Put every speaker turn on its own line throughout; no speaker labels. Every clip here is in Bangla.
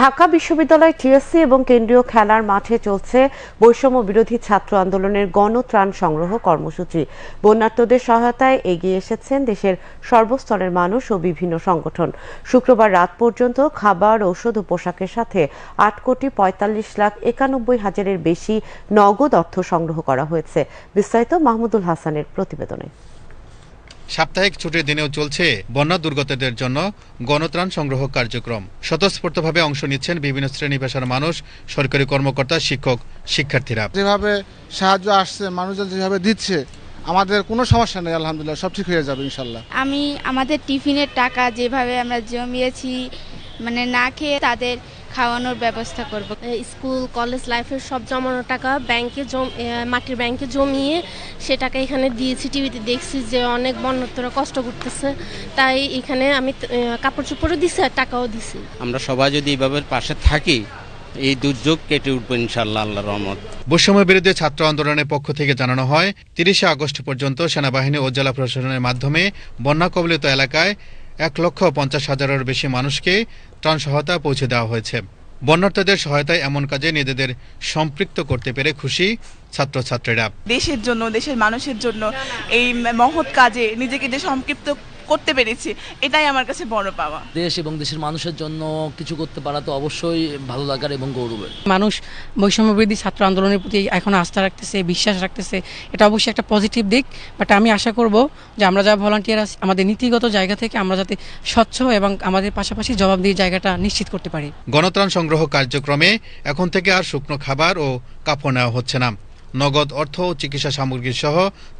ঢাকা বিশ্ববিদ্যালয় টিএসসি এবং কেন্দ্রীয় খেলার মাঠে চলছে বৈষম্য বিরোধী ছাত্র আন্দোলনের গণত্রাণ সংগ্রহ কর্মসূচি। বন্যার্তদের সহায়তায় এগিয়ে এসেছেন দেশের সর্বস্তরের মানুষ ও বিভিন্ন সংগঠন। শুক্রবার রাত পর্যন্ত খাবার, ঔষধ ও পোশাকের সাথে আট কোটি পঁয়তাল্লিশ লাখ একানব্বই হাজারের বেশি নগদ অর্থ সংগ্রহ করা হয়েছে। বিস্তারিত মাহমুদুল হাসানের প্রতিবেদনে।
সাপ্তাহিক ছুটির দিনেও চলছে বন্যা দুর্গতদের জন্য গণত্রাণ সংগ্রহ কার্যক্রম। স্বতঃস্ফূর্তভাবে অংশ নিচ্ছেন বিভিন্ন শ্রেণি পেশার মানুষ সরকারি কর্মকর্তা শিক্ষক শিক্ষার্থীরা।
যেভাবে সাহায্য আসছে মানুষজন যেভাবে দিচ্ছে আমাদের কোনো সমস্যা নেই আলহামদুলিল্লাহ সব ঠিক হয়ে যাবে ইনশাল্লাহ।
আমি আমাদের টিফিনের টাকা যেভাবে আমরা জমিয়েছি মানে না খেয়ে তাদের খাওয়ানোর ব্যবস্থা করব।
স্কুল কলেজ লাইফের সব জমানো টাকা ব্যাংকে জম- মাটির ব্যাংকে জমিয়ে সে টাকা এখানে দিয়েছি। টিভিতে দেখছি যে অনেক বন্যতরা কষ্ট করতেছে। তাই এখানে আমি কাপড় চোপড়ও দিছি আর টাকাও দিছি।
আমরা সবাই যদি এইভাবে পাশে থাকি এই দুর্যোগ কেটে উঠবে ইনশাল্লাহ আল্লাহ রহমত।
বৈষম্য বিরুদ্ধে ছাত্র আন্দোলনের পক্ষ থেকে জানানো হয় তিরিশে আগস্ট পর্যন্ত সেনাবাহিনী ও জেলা প্রশাসনের মাধ্যমে বন্যা কবলিত এলাকায় এক লক্ষ পঞ্চাশ হাজারের বেশি মানুষকে ত্রাণ সহায়তা পৌঁছে দেওয়া হয়েছে। বন্যার্থীদের সহায়তায় এমন কাজে নিজেদের সম্পৃক্ত করতে পেরে খুশি ছাত্রছাত্রীরা।
দেশের জন্য, দেশের মানুষের জন্য এই মহৎ কাজে নিজেকে যে সম্পৃক্ত করতে পেরেছি। এটাই আমার কাছে বড় পাওয়া।
দেশ এবং দেশের মানুষের জন্য কিছু করতে পারা তো অবশ্যই ভালো লাগার এবং গৌরবের।
মানুষ বৈষম্য বিরোধী ছাত্র আন্দোলনের প্রতি এখন আস্থা রাখতেছে বিশ্বাস রাখতেছে। এটা অবশ্যই একটা পজিটিভ দিক বাট আমি আশা করব যে আমরা যারা ভলান্টিয়ার আছি আমাদের নীতিগত জায়গা থেকে আমরা যাতে স্বচ্ছ এবং আমাদের পাশাপাশি জবাব দিয়ে জায়গাটা নিশ্চিত করতে পারি।
গণত্রাণ সংগ্রহ কার্যক্রমে এখন থেকে আর শুকনো খাবার ও কাপড় নেওয়া হচ্ছে না। নগদ অর্থ ও চিকিৎসা সামগ্রী সহ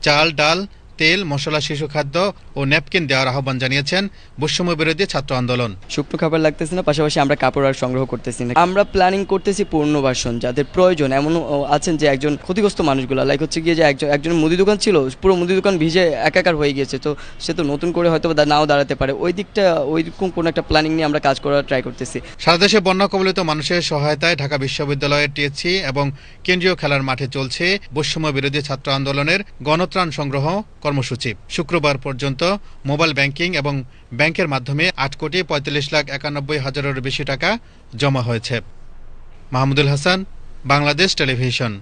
চাল ডাল তেল মশলা শিশু খাদ্য ও ন্যাপকিন দেওয়ার আহ্বান জানিয়েছেন বৈষম্য বিরোধী ছাত্র আন্দোলন।
শুকনো খাবার লাগতেছে না পাশাপাশি আমরা কাপড় আর সংগ্রহ করতেছি না। আমরা প্ল্যানিং করতেছি পুনর্বাসন যাদের প্রয়োজন। এমন আছেন যে একজন ক্ষতিগ্রস্ত মানুষগুলো লাইক হচ্ছে গিয়ে যে একজন একজন মুদি দোকান ছিল পুরো মুদি দোকান ভিজে একাকার হয়ে গিয়েছে তো সে তো নতুন করে হয়তো নাও দাঁড়াতে পারে। ওই দিকটা ওইরকম কোনো একটা প্ল্যানিং নিয়ে আমরা কাজ করার ট্রাই করতেছি।
সারা দেশে বন্যা কবলিত মানুষের সহায়তায় ঢাকা বিশ্ববিদ্যালয়ের টিএসসি এবং কেন্দ্রীয় খেলার মাঠে চলছে বৈষম্য বিরোধী ছাত্র আন্দোলনের গণত্রাণ সংগ্রহ কর্মসূচি। শুক্রবার পর্যন্ত মোবাইল ব্যাংকিং এবং ব্যাংকের মাধ্যমে আট কোটি পঁয়তাল্লিশ লাখ একানব্বই হাজারের বেশি টাকা জমা হয়েছে। মাহমুদুল হাসান, বাংলাদেশ টেলিভিশন।